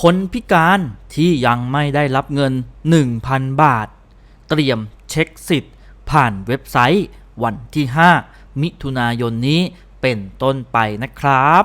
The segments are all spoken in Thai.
คนพิการที่ยังไม่ได้รับเงิน 1,000 บาท เตรียมเช็คสิทธิ์ ผ่านเว็บไซต์วันที่ 5 มิถุนายนนี้เป็นต้นไปนะครับ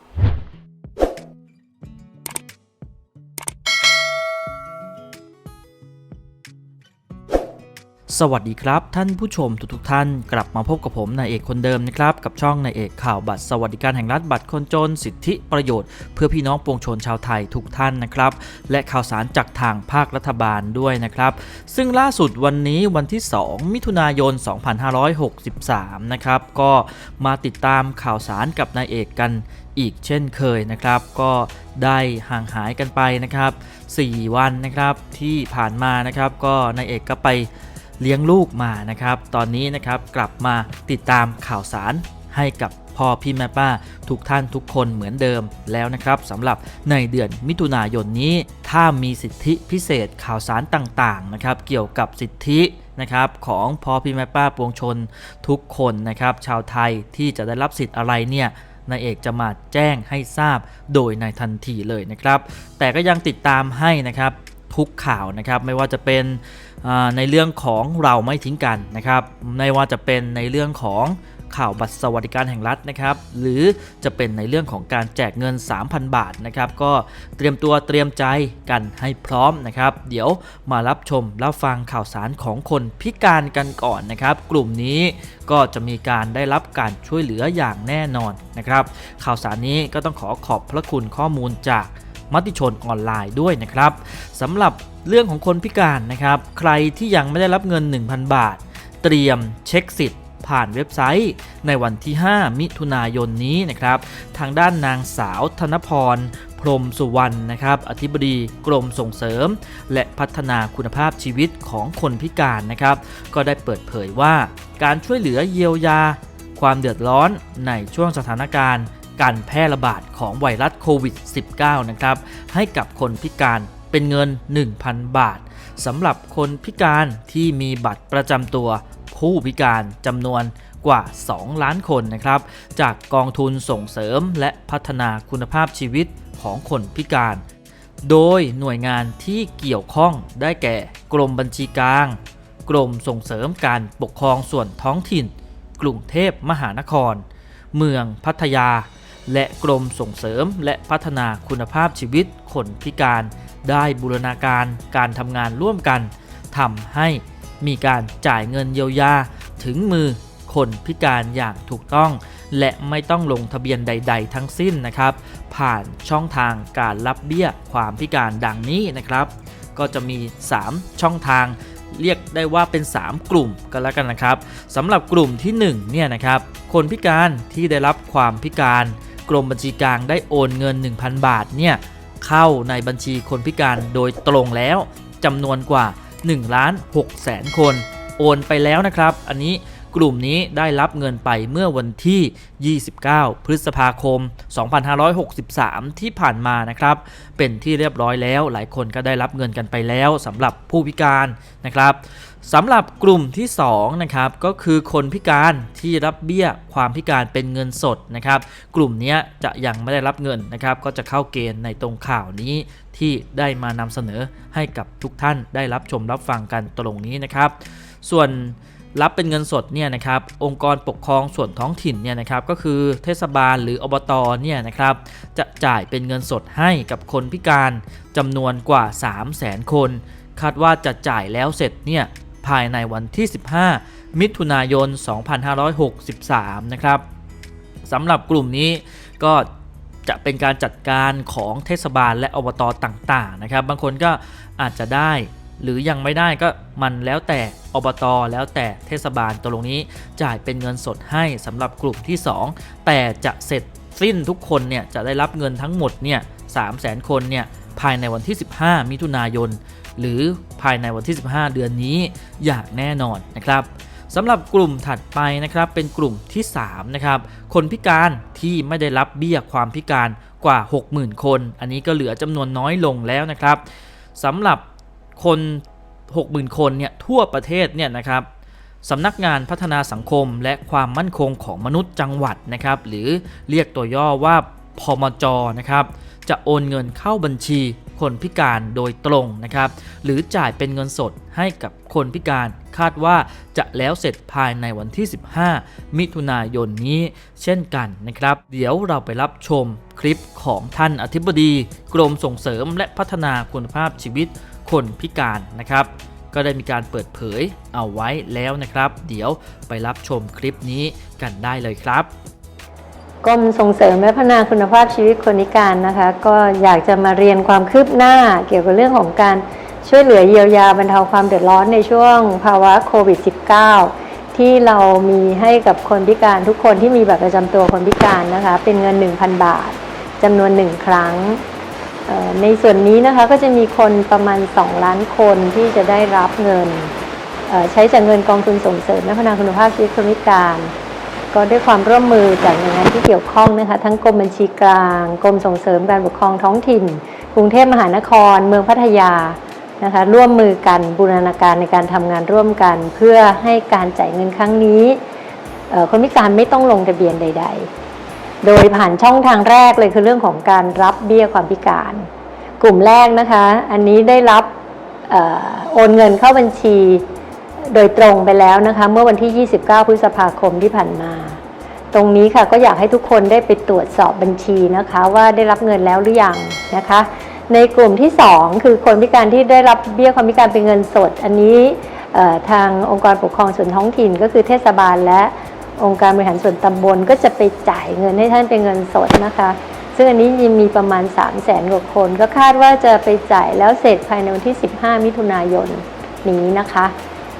สวัสดีครับ ท่านผู้ชมทุกๆท่านกลับมาพบกับผมนายเอกคนเดิมนะครับ กับช่องนายเอกข่าวบัตรสวัสดิการแห่งรัฐบัตรคนจน สิทธิประโยชน์เพื่อพี่น้องปวงชนชาวไทยทุกท่านนะครับ และข่าวสารจากทางภาครัฐบาลด้วยนะครับ ซึ่งล่าสุดวันนี้วันที่ 2 มิถุนายน 2563 นะครับ ก็มาติดตามข่าวสารกับนายเอกกันอีกเช่นเคยนะครับ ก็ได้ห่างหายกันไปนะครับ 4 วันนะครับที่ผ่านมานะครับ ก็นายเอกก็ไป เลี้ยงลูกมานะครับ ตอนนี้นะครับกลับมาติดตามข่าวสารให้กับพ่อพี่แม่ป้าทุกท่านทุกคนเหมือนเดิมแล้วนะครับสำหรับในเดือนมิถุนายนนี้ ถ้ามีสิทธิพิเศษข่าวสารต่างๆนะครับเกี่ยวกับสิทธินะครับของพ่อพี่แม่ป้าปวงชนทุกคนนะครับชาวไทยที่จะได้รับสิทธิ์อะไรเนี่ยนายเอกจะมาแจ้งให้ทราบโดยในทันทีเลยนะครับ แต่ก็ยังติดตามให้นะครับ ทุกข่าวนะครับ ไม่ว่าจะเป็นในเรื่องของเราไม่ทิ้งกันนะครับไม่ว่าจะเป็นในเรื่องของข่าวบัตรสวัสดิการแห่งรัฐนะครับ หรือจะเป็นในเรื่องของการแจกเงิน 3,000 บาทนะครับ ก็เตรียมตัวเตรียมใจกันให้พร้อมนะครับ เดี๋ยวมารับชมรับฟังข่าวสารของคนพิการกันก่อนนะครับ กลุ่มนี้ก็จะมีการได้รับการช่วยเหลืออย่างแน่นอนนะครับ ข่าวสารนี้ก็ต้องขอขอบพระคุณข้อมูลจาก มติชนออนไลน์ด้วยนะครับสำหรับเรื่องของคนพิการนะครับ ใครที่ยังไม่ได้รับเงิน 1,000 บาท เตรียมเช็คสิทธิ์ผ่านเว็บไซต์ในวันที่ 5 มิถุนายนนี้นะครับ ทางด้านนางสาวธนพร พรมสุวรรณนะครับ อธิบดีกรมส่งเสริม และพัฒนาคุณภาพชีวิตของคนพิการนะครับ ก็ได้เปิดเผยว่า การช่วยเหลือเยียวยา ความเดือดร้อนในช่วงสถานการณ์ การแพร่ระบาดของไวรัสโควิด -19 นะครับ ให้กับคนพิการเป็นเงิน 1,000 บาทสำหรับคนพิการที่มีบัตรประจำตัวผู้พิการจำนวนกว่า 2 ล้านคนนะครับ จากกองทุนส่งเสริมและพัฒนาคุณภาพชีวิตของคนพิการ โดยหน่วยงานที่เกี่ยวข้องได้แก่ กรมบัญชีกลาง กรมส่งเสริมการปกครองส่วนท้องถิ่น กรุงเทพมหานคร เมืองพัทยา และกรมส่งเสริมและพัฒนาคุณภาพชีวิตคนพิการ ได้บูรณาการการทำงานร่วมกันทำให้มีการจ่ายเงินเยียวยาถึงมือคนพิการอย่างถูกต้อง และไม่ต้องลงทะเบียนใด ๆ ทั้งสิ้นนะครับ ผ่านช่องทางการรับเบี้ยความพิการดังนี้นะครับ ก็จะมี 3 ช่องทางเรียกได้ว่าเป็น 3 กลุ่มกันแล้วกันนะครับสำหรับกลุ่มที่1เนี่ยนะครับคนพิการที่ได้รับความพิการ กรมบัญชีกลางได้โอนเงิน 1,000 บาทเนี่ยเข้าในบัญชีคนพิการโดยตรงแล้วจำนวนกว่า1ล้าน6แสนคน โอนไปแล้วนะครับ อันนี้ กลุ่มนี้ได้รับเงินไปเมื่อวันที่ 29 พฤษภาคม 2563 ที่ผ่านมานะครับ เป็นที่เรียบร้อยแล้ว หลายคนก็ได้รับเงินกันไปแล้วสำหรับผู้พิการนะครับสำหรับกลุ่มที่2นะครับก็คือคนพิการที่รับเบี้ยความพิการเป็นเงินสดนะครับ กลุ่มนี้จะยังไม่ได้รับเงินนะครับ ก็จะเข้าเกณฑ์ในตรงข่าวนี้ที่ได้มานำเสนอให้กับทุกท่านได้รับชมรับฟังกันตรงนี้นะครับ ส่วน รับเป็นเงินสดเนี่ยนะครับองค์กรปกครองส่วนท้องถิ่นเนี่ยนะครับก็คือเทศบาลหรืออบตเนี่ยนะครับจะจ่ายเป็นเงินสดให้กับคนพิการจำนวนกว่า 3 0 0แสนคน คาดว่าจะจ่ายแล้วเสร็จเนี่ยภายในวันที่ 15 มิถุนายน 2563 นะครับสำหรับกลุ่มนี้ก็จะเป็นการจัดการของเทศบาลและอบตต่างๆนะครับ บางคนก็อาจจะได้ หรือยังไม่ได้ก็มันแล้วแต่อบตแล้วแต่เทศบาลตรงนี้จ่ายเป็นเงินสดให้สำหรับกลุ่มที่ 2 แต่จะเสร็จสิ้นทุกคนเนี่ยจะได้รับเงินทั้งหมดเนี่ย3 0 0 0 0 0คนเนี่ยภายในวันที่ 15 มิถุนายน หรือภายในวันที่ 15 เดือนนี้อย่างแน่นอนนะครับสำหรับกลุ่มถัดไปนะครับเป็นกลุ่มที่3นะครับคนพิการที่ไม่ได้รับเบี้ยความพิการกว่า 60,000 คน อันนี้ก็เหลือจำนวนน้อยลงแล้วนะครับสำหรับ คน 60,000 คนเนี่ยทั่วประเทศเนี่ยนะครับสำนักงานพัฒนาสังคมและความมั่นคงของมนุษย์จังหวัดนะครับ หรือเรียกตัวย่อว่าพมจนะครับ จะโอนเงินเข้าบัญชีคนพิการโดยตรงนะครับ หรือจ่ายเป็นเงินสดให้กับคนพิการคาดว่าจะแล้วเสร็จภายในวันที่ 15 มิถุนายนนี้เช่นกันนะครับ เดี๋ยวเราไปรับชมคลิปของท่านอธิบดี กรมส่งเสริมและพัฒนาคุณภาพชีวิต คนพิการนะครับ ก็ได้มีการเปิดเผยเอาไว้แล้วนะครับ เดี๋ยวไปรับชมคลิปนี้กันได้เลยครับกรมส่งเสริมและพัฒนาคุณภาพชีวิตคนพิการนะคะ ก็อยากจะมาเรียนความคืบหน้าเกี่ยวกับเรื่องของการช่วยเหลือเยียวยาบรรเทาความเดือดร้อนในช่วงภาวะโควิด -19 ที่เรามีให้กับคนพิการทุกคนที่มีบัตรประจำตัวคนพิการนะคะ เป็นเงิน 1,000 บาทจำนวนหนึ่งครั้ง ในส่วนนี้นะคะก็จะมีคนประมาณ 2 ล้านคนที่จะได้รับเงิน ใช้จากเงินกองทุนส่งเสริมและพัฒนาคุณภาพชีวิตคนพิการ ก็ด้วยความร่วมมือจากหน่วยงานที่เกี่ยวข้องนะคะทั้งกรมบัญชีกลางกรมส่งเสริมการปกครองท้องถิ่น กรุงเทพมหานคร เมืองพัทยานะคะร่วมมือกันบูรณาการในการทำงานร่วมกัน เพื่อให้การจ่ายเงินครั้งนี้คนพิการไม่ต้องลงทะเบียนใด ๆ โดยผ่านช่องทางแรกเลยคือเรื่องของการรับเบี้ยความพิการ กลุ่มแรกนะคะ อันนี้ได้รับออโอนเงินเข้าบัญชีโดยตรงไปแล้วนะคะ เมื่อวันที่ 29 พฤษภาคมที่ผ่านมา ตรงนี้ค่ะก็อยากให้ทุกคนได้ไปตรวจสอบบัญชีนะคะ ว่าได้รับเงินแล้วหรือยังนะคะ ในกลุ่มที่ 2 คือคนพิการที่ได้รับเบี้ยความพิการเป็นเงินสด อันนี้ทางองค์กรปกครองส่วนท้องถิ่นก็คือเทศบาลและ องค์การบริหารส่วนตำบลก็จะไปจ่ายเงินให้ท่านเป็นเงินสดนะคะ ซึ่งอันนี้ยังมีประมาณ 3 0 0แสนกว่าคน ก็คาดว่าจะไปจ่ายแล้วเสร็จภายในวันที่ 15 มิถุนายนนี้นะคะ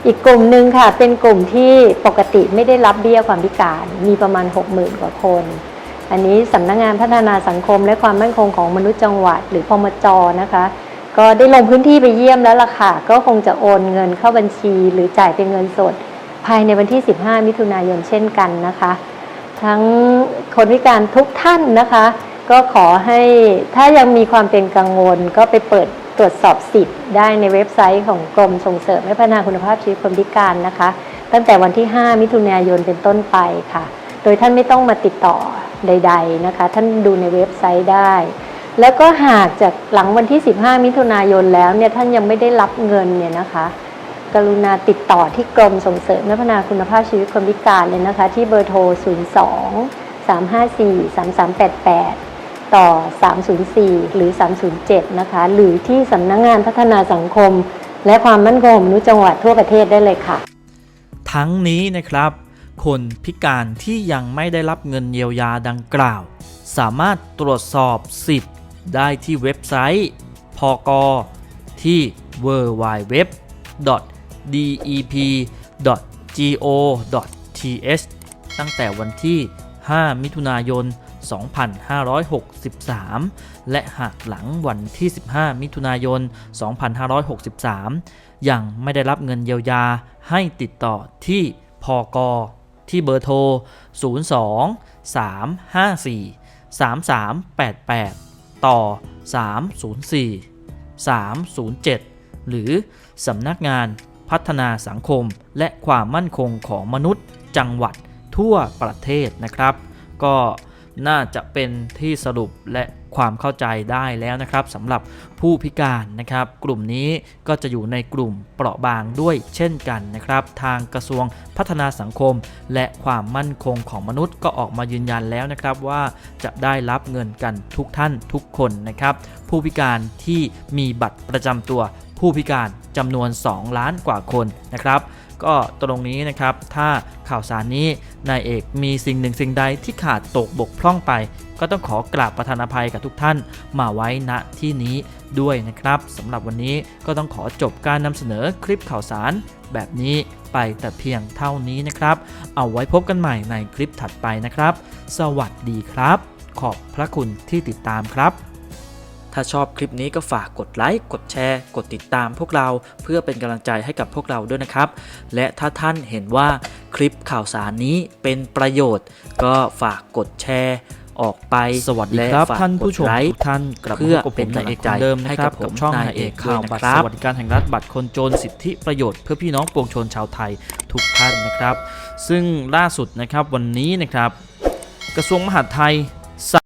อีกกลุ่มหนึ่งค่ะเป็นกลุ่มที่ปกติไม่ได้รับเบี้ยความพิการ มีประมาณ 60,000 กว่าคน อันนี้สำนักงานพัฒนาสังคมและความมั่นคงของมนุษย์จังหวัด หรือพมจนะคะ ก็ได้ลงพื้นที่ไปเยี่ยมแล้วล่ะค่ะก็คงจะโอนเงินเข้าบัญชี หรือจ่ายเป็นเงินสด ภายในวันที่ 15 มิถุนายนเช่นกันนะคะ ทั้งคนพิการทุกท่านนะคะ ก็ขอให้ถ้ายังมีความเป็นกังวล ก็ไปเปิดตรวจสอบสิทธิ์ได้ในเว็บไซต์ของกรมส่งเสริมและพัฒนาคุณภาพชีวิตคนพิการนะคะ ตั้งแต่วันที่ 5 มิถุนายนเป็นต้นไปค่ะ โดยท่านไม่ต้องมาติดต่อใด ๆนะคะ ท่านดูในเว็บไซต์ได้แล้วก็หากจากหลังวันที่ 15 มิถุนายนแล้วเนี่ยท่านยังไม่ได้รับเงินเนี่ยนะคะ กรุณาติดต่อที่กรมส่งเสริมและพัฒนาคุณภาพชีวิตคนพิการเลยนะคะ ที่เบอร์โทร 02 354 3388 ต่อ 304 หรือ 307 นะคะ หรือที่สำนักงงานพัฒนาสังคม และความมั่นคงมนุษย์จังหวัดทั่วประเทศได้เลยค่ะ ทั้งนี้นะครับ คนพิการที่ยังไม่ได้รับเงินเยียวยาดังกล่าว สามารถตรวจสอบสิทธิ์ได้ที่เว็บไซต์ พกที่ dep.go.th ตั้งแต่วันที่ 5 มิถุนายน 2563 และหากหลังวันที่ 15 มิถุนายน 2563 ยังไม่ได้รับเงินเยียวยาให้ติดต่อที่พกที่เบอร์โทร 02 354 3388 ต่อ 304 307 หรือสำนักงาน พัฒนาสังคม และความมั่นคงของมนุษย์ จังหวัดทั่วประเทศนะครับ ก็น่าจะเป็นที่สรุปและความเข้าใจได้แล้วนะครับสำหรับผู้พิการนะครับ กลุ่มนี้ก็จะอยู่ในกลุ่มเปราะบางด้วยเช่นกันนะครับ ทางกระทรวงพัฒนาสังคม และความมั่นคงของมนุษย์ก็ออกมายืนยันแล้วนะครับว่าจะได้รับเงินกันทุกท่านทุกคนนะครับ ผู้พิการที่มีบัตรประจำตัว ผู้พิการจำนวน 2 ล้านกว่าคนนะครับก็ตรงนี้นะครับถ้าข่าวสารนี้นายเอกมีสิ่งหนึ่งสิ่งใดที่ขาดตกบกพร่องไป ก็ต้องขอกราบประธานอภัยกับทุกท่านมาไว้ณที่นี้ด้วยนะครับสำหรับวันนี้ก็ต้องขอจบการนำเสนอคลิปข่าวสารแบบนี้ไปแต่เพียงเท่านี้นะครับ เอาไว้พบกันใหม่ในคลิปถัดไปนะครับ สวัสดีครับ ขอบพระคุณที่ติดตามครับ ถ้าชอบคลิปนี้ก็ฝากกดไลค์กดแชร์ กดติดตามพวกเราเพื่อเป็นกำลังใจให้กับพวกเราด้วยนะครับ และถ้าท่านเห็นว่าคลิปข่าวสารนี้เป็นประโยชน์ ก็ฝากกดแชร์ออกไปสวัสดีครับและฝกท่านผู้ชมกดไลค์ทุกท่านกลับมาเพื่อพบกับเป็นผมนายเอกกำลังใจคนเดิมนะให้ครักับบผมกับช่องนายนายเอกเอกข่าวด้วยบัตรนะครับสวัสดิการแห่งรัฐบัตรคนจนสิทธิประโยชน์เพื่อพี่น้องปวงชนชาวไทยทุกท่านนะครับ ซึ่งล่าสุดนะครับวันนี้นะครับ กระทรวงมหาดไทย